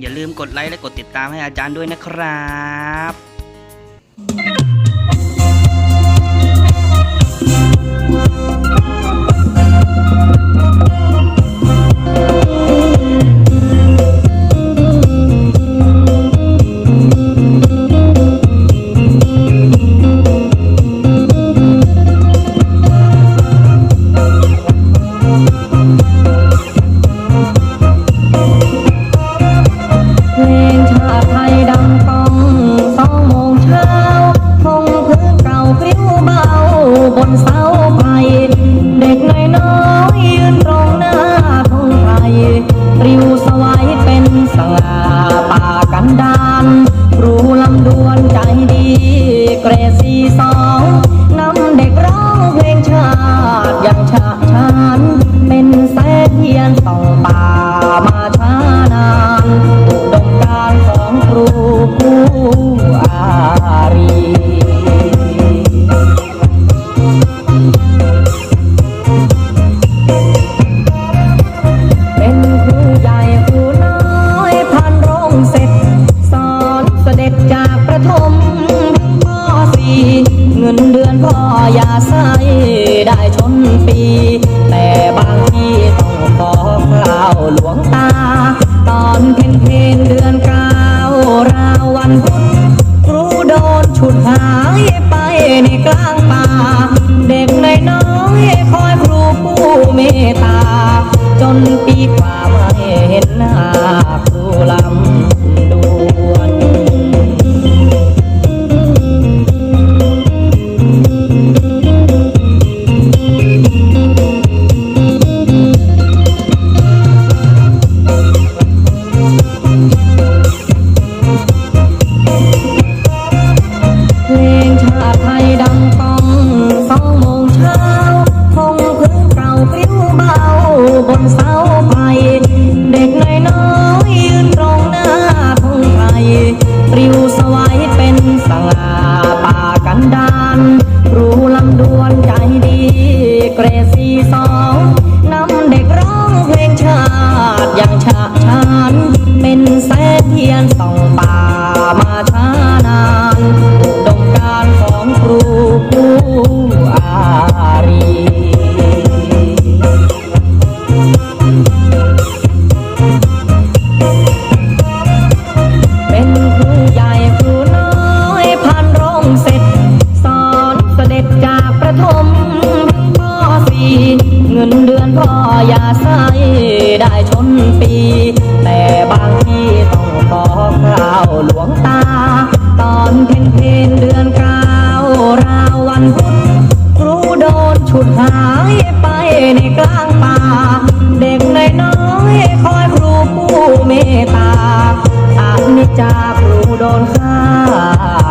อย่าลืมกดไลค์และกดติดตามให้อาจารย์ด้วยนะครับ เกรดสีสอง ย่าใส่ได้ชนปี แต่บางทีต้องขอคราวหลวงตา ตอนเพ็ญเพนเดือนเก้าราววันพุธครูโดนฉุดหายไปในกลางป่า เด็กในน้อยคอยครูผู้เมตตา จนปีกว่าไม่เห็นหน้าครูลำ งินเดือนพ่ออย่าใส่ได้ชนปี แต่บางทีต้องขอคราวหลวงตา ตอนเพ็ญเพนเดือนเก้าราววันพุธครูโดนฉุดหายไปในกลางป่า เด็กน้อยคอยครูผู้เมตตาอานิจจาครูโดนฆ่า